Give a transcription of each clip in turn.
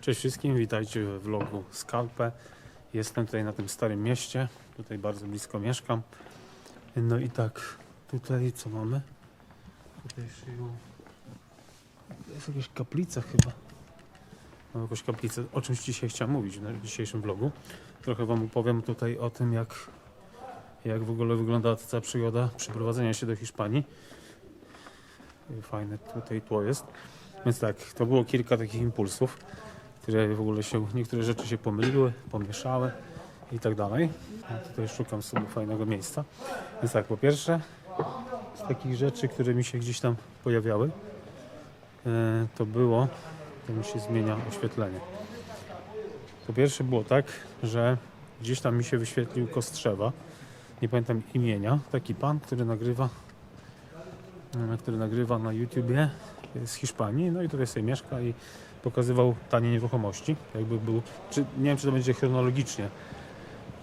Cześć wszystkim, witajcie w vlogu Skalpę. Jestem tutaj na tym starym mieście, tutaj bardzo blisko mieszkam. No i tak, tutaj co mamy? Tutaj jest jakaś kaplica chyba. Mam jakąś kaplicę, o czymś dzisiaj chciałem mówić na dzisiejszym vlogu. Trochę Wam opowiem tutaj o tym, jak, jak w ogóle wygląda ta cała przygoda przeprowadzenia się do Hiszpanii. Fajne tutaj tło jest. Więc tak, to było kilka takich impulsów, które w ogóle się, niektóre rzeczy się pomyliły, pomieszały i tak dalej. Tutaj szukam sobie fajnego miejsca. Więc tak, po pierwsze, z takich rzeczy, które mi się gdzieś tam pojawiały, e, to było, to mi się zmienia oświetlenie. Po pierwsze było tak, że gdzieś tam mi się wyświetlił Kostrzewa, nie pamiętam imienia, taki pan, który nagrywa, e, który nagrywa na YouTubie z Hiszpanii, no i tutaj sobie mieszka i pokazywał tanie nieruchomości, jakby był, czy, nie wiem czy to będzie chronologicznie,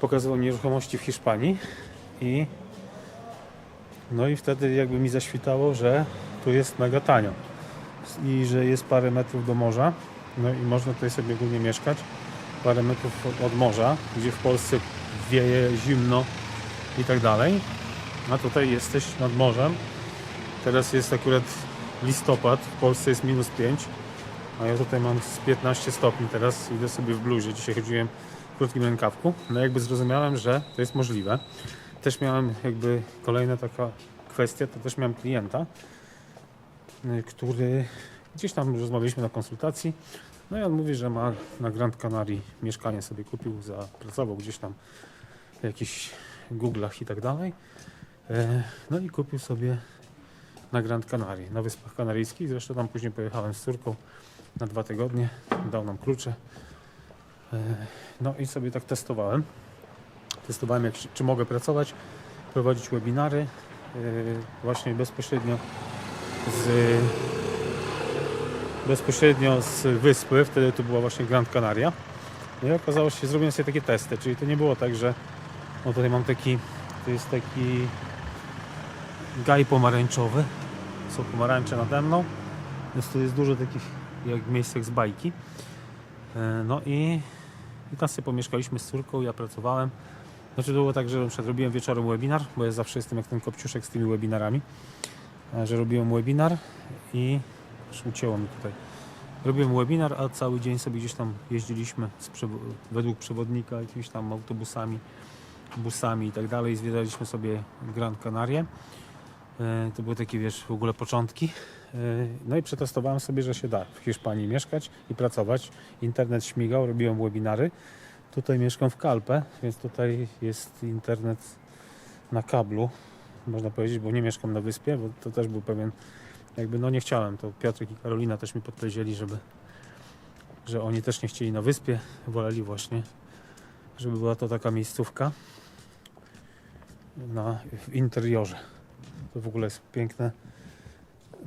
pokazywał nieruchomości w Hiszpanii i no i wtedy jakby mi zaświtało, że tu jest mega tanio i że jest parę metrów do morza, no i można tutaj sobie ogólnie mieszkać, parę metrów od morza, gdzie w Polsce wieje zimno i tak dalej, a tutaj jesteś nad morzem, teraz jest akurat listopad, w Polsce jest minus 5, a ja tutaj mam z 15 stopni teraz, idę sobie w bluzie, dzisiaj chodziłem w krótkim rękawku, no jakby zrozumiałem, że to jest możliwe. Też miałem jakby kolejna taka kwestia, to też miałem klienta, y, który gdzieś tam rozmawialiśmy na konsultacji, no i on mówi, że ma na Grand Canaria mieszkanie sobie kupił, zapracował gdzieś tam w jakichś Google'ach i tak dalej. E, No i kupił sobie na Grand Canaria, na Wyspach Kanaryjskich. Zresztą tam później pojechałem z córką na dwa tygodnie, dał nam klucze. E, No i sobie tak testowałem. Testowałem, jak, czy mogę pracować, prowadzić webinary e, właśnie bezpośrednio z bezpośrednio z wyspy, wtedy to była właśnie Grand Canaria. No i okazało się, zrobiłem sobie takie testy, czyli to nie było tak, że o tutaj mam taki, to jest taki gaj pomarańczowy, są pomarańcze nade mną, więc tu jest dużo takich jak miejscach z bajki. E, No i, i tam sobie pomieszkaliśmy z córką, ja pracowałem. Znaczy było tak, że robiłem wieczorem webinar, bo ja zawsze jestem jak ten kopciuszek z tymi webinarami, e, że robiłem webinar i aż ucięło mi tutaj. Robiłem webinar, a cały dzień sobie gdzieś tam jeździliśmy przewo- według przewodnika jakimiś tam autobusami, busami i tak dalej. Zwiedzaliśmy sobie Gran Canaria. E, To były takie, wiesz, w ogóle początki. No i przetestowałem sobie, że się da w Hiszpanii mieszkać i pracować. Internet śmigał, robiłem webinary. Tutaj mieszkam w Kalpę, więc tutaj jest internet na kablu, można powiedzieć, bo nie mieszkam na wyspie, bo to też był pewien, jakby no nie chciałem, to Piotrek i Karolina też mi podpowiedzieli, żeby, że oni też nie chcieli na wyspie, woleli właśnie, żeby była to taka miejscówka na, w interiorze. To w ogóle jest piękne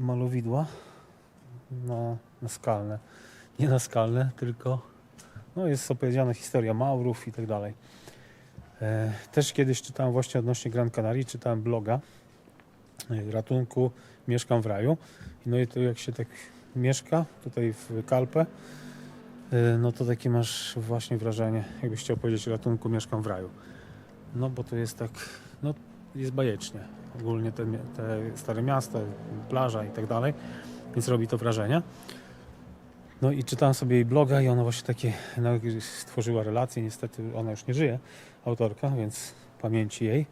malowidła na, na skalne. Nie na skalne, tylko no jest opowiedziana historia Maurów i tak dalej. E, Też kiedyś czytałem właśnie odnośnie Gran Canaria, czytałem bloga e, ratunku Mieszkam w raju. No i to jak się tak mieszka tutaj w Kalpę, e, no to takie masz właśnie wrażenie, jakbyś chciał powiedzieć ratunku Mieszkam w raju. No bo to jest tak, no jest bajecznie. Ogólnie te, te stare miasta, plaża i tak dalej, więc robi to wrażenie. No i czytałem sobie jej bloga i ona właśnie takie no, stworzyła relacje. Niestety ona już nie żyje, autorka, więc pamięci jej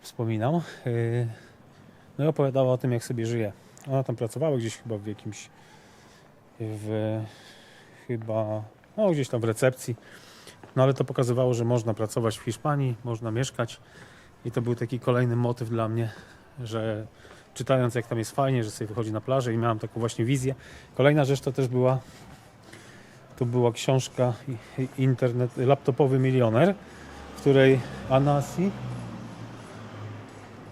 wspominam. Yy, No i opowiadała o tym, jak sobie żyje. Ona tam pracowała gdzieś chyba w jakimś w chyba no gdzieś tam w recepcji. No ale to pokazywało, że można pracować w Hiszpanii, można mieszkać i to był taki kolejny motyw dla mnie, że czytając jak tam jest fajnie, że sobie wychodzi na plażę i miałem taką właśnie wizję. Kolejna rzecz to też była to była książka internet, laptopowy milioner, w której Anasi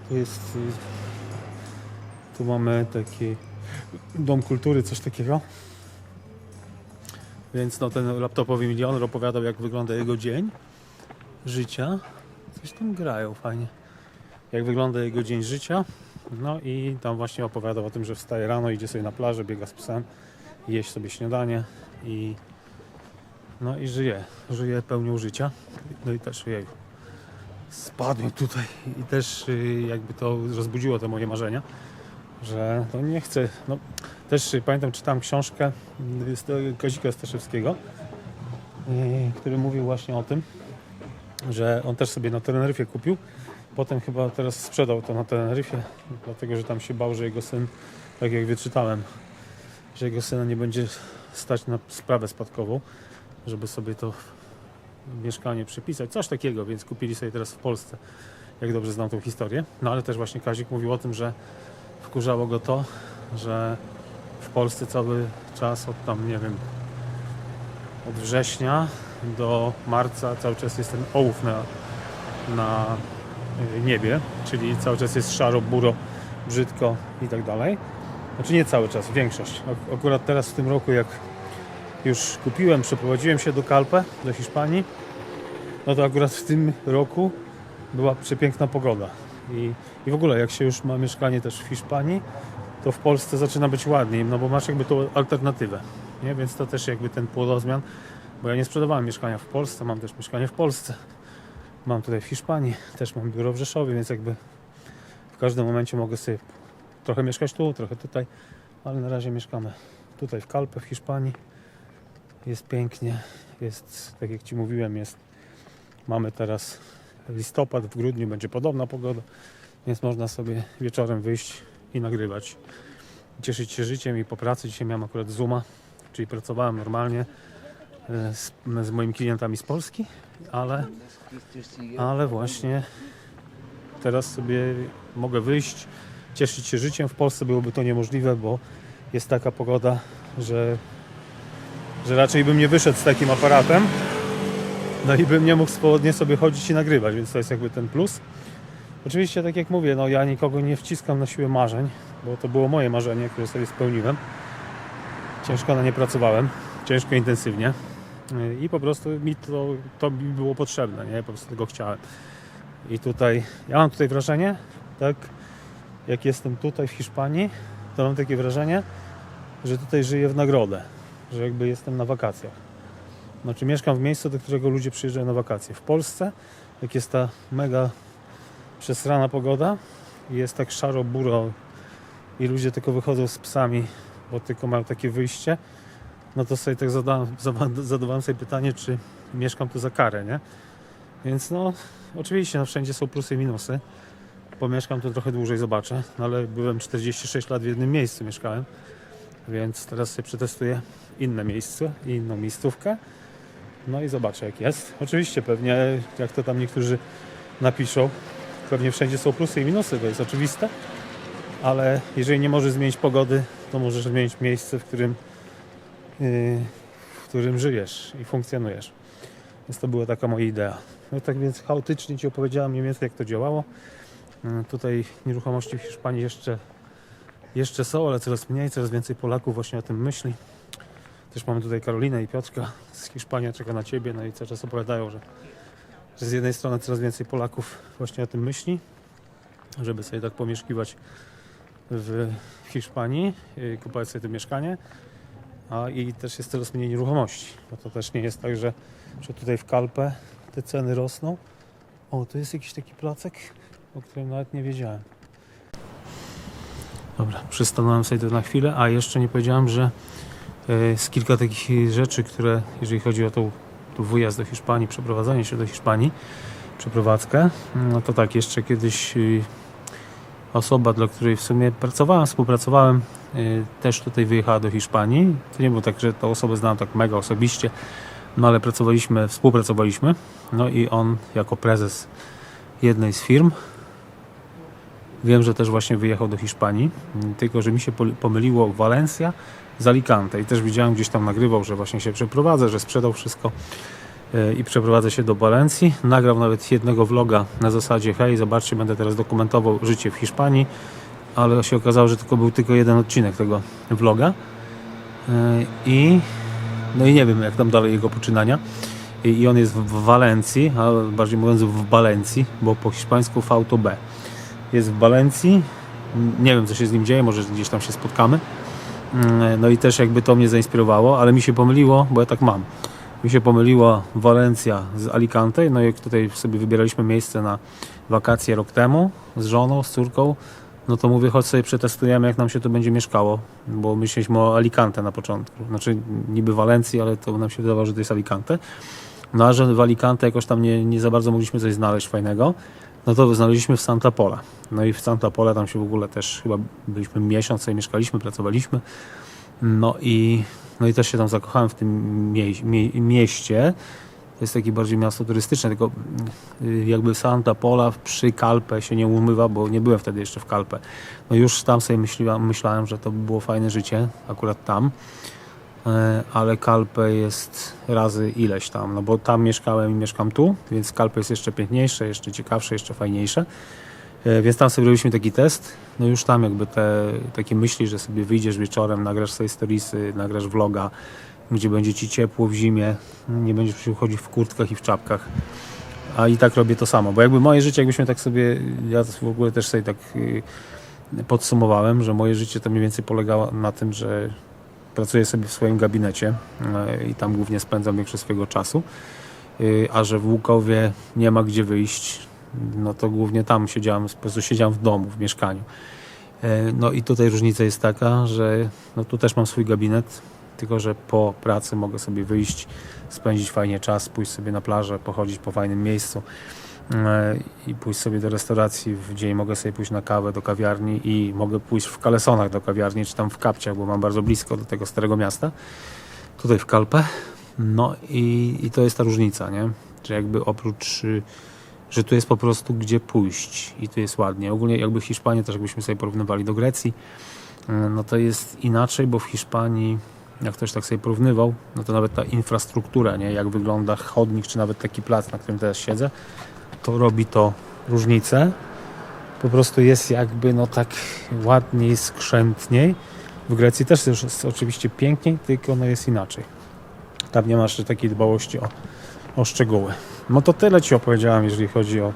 tu jest y, tu mamy taki dom kultury, coś takiego. Więc no, ten laptopowy milioner opowiadał jak wygląda jego dzień życia. Coś tam grają fajnie. Jak wygląda jego dzień życia. No i tam właśnie opowiadał o tym, że wstaje rano, idzie sobie na plażę, biega z psem, jeść sobie śniadanie i No i żyję, żyję pełnią życia. No i też jej spadłem tutaj i też y, jakby to rozbudziło te moje marzenia, że no nie chcę, no też y, pamiętam czytałem książkę y, Kazika Staszewskiego, który mówił właśnie o tym, że on też sobie na Teneryfie kupił, potem chyba teraz sprzedał to na Teneryfie, dlatego że tam się bał, że jego syn, tak jak wyczytałem, że jego syna nie będzie stać na sprawę spadkową, żeby sobie to mieszkanie przypisać, coś takiego, więc kupili sobie teraz w Polsce, jak dobrze znam tą historię. No ale też właśnie Kazik mówił o tym, że wkurzało go to, że w Polsce cały czas od tam, nie wiem, od września do marca cały czas jest ten ołów na, na y, niebie, czyli cały czas jest szaro, buro, brzydko i tak dalej. Znaczy nie cały czas, większość. Ak- Akurat teraz w tym roku, jak już kupiłem, przeprowadziłem się do Calpe, do Hiszpanii, no to akurat w tym roku była przepiękna pogoda. I, I w ogóle, jak się już ma mieszkanie też w Hiszpanii, to w Polsce zaczyna być ładniej, no bo masz jakby tą alternatywę, nie? Więc to też jakby ten płodozmian, bo ja nie sprzedawałem mieszkania w Polsce, mam też mieszkanie w Polsce, mam tutaj w Hiszpanii, też mam biuro w Rzeszowie, więc jakby w każdym momencie mogę sobie trochę mieszkać tu, trochę tutaj, ale na razie mieszkamy tutaj w Calpe w Hiszpanii. Jest pięknie, jest, tak jak Ci mówiłem, jest, mamy teraz listopad, w grudniu będzie podobna pogoda, więc można sobie wieczorem wyjść i nagrywać. Cieszyć się życiem i po pracy. Dzisiaj miałem akurat Zooma, czyli pracowałem normalnie z, z moimi klientami z Polski, ale, ale właśnie teraz sobie mogę wyjść, cieszyć się życiem. W Polsce byłoby to niemożliwe, bo jest taka pogoda, że, że raczej bym nie wyszedł z takim aparatem. No i bym nie mógł swobodnie sobie chodzić i nagrywać, więc to jest jakby ten plus. Oczywiście, tak jak mówię, no ja nikogo nie wciskam na siłę marzeń, bo to było moje marzenie, które sobie spełniłem. Ciężko na nie pracowałem, ciężko intensywnie i po prostu mi to, to mi było potrzebne, nie? Po prostu tego chciałem. I tutaj, ja mam tutaj wrażenie, tak jak jestem tutaj w Hiszpanii, to mam takie wrażenie, że tutaj żyję w nagrodę, że jakby jestem na wakacjach. Znaczy mieszkam w miejscu, do którego ludzie przyjeżdżają na wakacje. W Polsce, jak jest ta mega przesrana pogoda i jest tak szaro, buro i ludzie tylko wychodzą z psami, bo tylko mają takie wyjście, no to sobie tak zadałem, zada- zadawałem sobie pytanie, czy mieszkam tu za karę, nie? Więc no, oczywiście, no wszędzie są plusy i minusy. Pomieszkam tu trochę dłużej, zobaczę, no ale byłem 46 lat w jednym miejscu, mieszkałem, więc teraz sobie przetestuję inne miejsce i inną miejscówkę. No i zobaczę jak jest. Oczywiście pewnie, jak to tam niektórzy napiszą, pewnie wszędzie są plusy i minusy, to jest oczywiste, ale jeżeli nie możesz zmienić pogody, to możesz zmienić miejsce, w którym, w którym żyjesz i funkcjonujesz. Więc to była taka moja idea. No tak więc chaotycznie Ci opowiedziałem mniej więcej jak to działało. Yy, Tutaj nieruchomości w Hiszpanii jeszcze, jeszcze są, ale coraz mniej, coraz więcej Polaków właśnie o tym myśli. Też mamy tutaj Karolinę i Piotrka z Hiszpanii, czeka na Ciebie, no i cały czas opowiadają, że, że z jednej strony coraz więcej Polaków właśnie o tym myśli, żeby sobie tak pomieszkiwać w Hiszpanii, yy, kupować sobie to mieszkanie, a i też jest coraz mniej nieruchomości, bo to też nie jest tak, że, że tutaj w Kalpę te ceny rosną. O, to jest jakiś taki placek, o którym nawet nie wiedziałem. Dobra, przystanąłem sobie to na chwilę, a jeszcze nie powiedziałem, że e, z kilka takich rzeczy, które jeżeli chodzi o tą, tą wyjazd do Hiszpanii, przeprowadzanie się do Hiszpanii, przeprowadzkę, no to tak, jeszcze kiedyś y, osoba, dla której w sumie pracowałem, współpracowałem, też tutaj wyjechała do Hiszpanii. To nie było tak, że tą osobę znałem tak mega osobiście, no ale pracowaliśmy, współpracowaliśmy. No i on jako prezes jednej z firm Wiem, że też właśnie wyjechał do Hiszpanii, tylko że mi się pomyliło Valencia z Alicante i też widziałem gdzieś tam nagrywał, że właśnie się przeprowadza, że sprzedał wszystko e, i przeprowadza się do Walencji. Nagrał nawet jednego vloga na zasadzie hej, zobaczcie, będę teraz dokumentował życie w Hiszpanii, ale się okazało, że tylko był tylko jeden odcinek tego vloga E, i no i nie wiem jak tam dalej jego poczynania i on jest w Walencji, a bardziej mówiąc w Walencji, bo po hiszpańsku V to B jest w Walencji. Nie wiem, co się z nim dzieje, może gdzieś tam się spotkamy. Mm, No i też jakby to mnie zainspirowało, ale mi się pomyliło, bo ja tak mam, mi się pomyliła Walencja z Alicante. No i tutaj sobie wybieraliśmy miejsce na wakacje rok temu z żoną, z córką, no to mówię, chodź sobie przetestujemy, jak nam się to będzie mieszkało, bo myśleliśmy o Alicante na początku. Znaczy niby Walencji, ale to nam się wydawało, że to jest Alicante. No a że w Alicante jakoś tam nie, nie za bardzo mogliśmy coś znaleźć fajnego, no to znaleźliśmy w Santa Pola. No i w Santa Pola tam się w ogóle też chyba byliśmy miesiąc, sobie mieszkaliśmy, pracowaliśmy. No i, no i też się tam zakochałem w tym mie mie mieście. Jest takie bardziej miasto turystyczne, tylko y, jakby Santa Pola przy Kalpę się nie umywa, bo nie byłem wtedy jeszcze w Kalpę. No już tam sobie myśliłam, myślałem, że to by było fajne życie, akurat tam. E, ale Kalpę jest razy ileś tam, no bo tam mieszkałem i mieszkam tu, więc Kalpę jest jeszcze piękniejsze, jeszcze ciekawsze, jeszcze fajniejsze. E, Więc tam sobie robiliśmy taki test. No już tam jakby te takie myśli, że sobie wyjdziesz wieczorem, nagrasz sobie storiesy, nagrasz vloga, gdzie będzie ci ciepło w zimie, nie będziesz musiał chodzić w kurtkach i w czapkach. A i tak robię to samo, bo jakby moje życie, jakbyśmy tak sobie, ja w ogóle też sobie tak y, podsumowałem, że moje życie to mniej więcej polegało na tym, że pracuję sobie w swoim gabinecie e, i tam głównie spędzam większość swojego czasu, Y, a że w Łukowie nie ma gdzie wyjść, no to głównie tam siedziałem, po prostu siedziałem w domu, w mieszkaniu. No i tutaj różnica jest taka, że no tu też mam swój gabinet, tylko że po pracy mogę sobie wyjść, spędzić fajnie czas, pójść sobie na plażę, pochodzić po fajnym miejscu e, i pójść sobie do restauracji w dzień, mogę sobie pójść na kawę do kawiarni i mogę pójść w Kalesonach do kawiarni, czy tam w Kapciach, bo mam bardzo blisko do tego starego miasta, tutaj w Kalpę. No i, i to jest ta różnica, nie? Że jakby oprócz, że tu jest po prostu gdzie pójść i tu jest ładnie. Ogólnie jakby Hiszpanię też jakbyśmy sobie porównywali do Grecji, y, no to jest inaczej, bo w Hiszpanii, jak ktoś tak sobie porównywał, no to nawet ta infrastruktura, nie? Jak wygląda chodnik, czy nawet taki plac, na którym teraz siedzę, to robi to różnicę. Po prostu jest jakby no tak ładniej, skrzętniej. W Grecji też jest oczywiście piękniej, tylko no jest inaczej. Tam nie masz takiej dbałości o, o szczegóły. No to tyle Ci opowiedziałem, jeżeli chodzi o,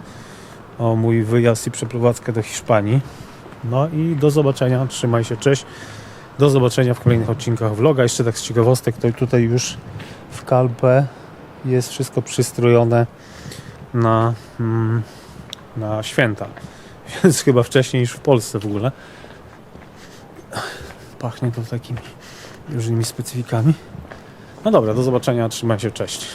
o mój wyjazd i przeprowadzkę do Hiszpanii. No i do zobaczenia, trzymaj się, cześć. Do zobaczenia w kolejnych odcinkach vloga. Jeszcze tak z ciekawostek, to tutaj już w Kalpę jest wszystko przystrojone na, mm, na święta. Więc chyba wcześniej niż w Polsce w ogóle. Pachnie to takimi różnymi specyfikami. No dobra, do zobaczenia, trzymaj się, cześć.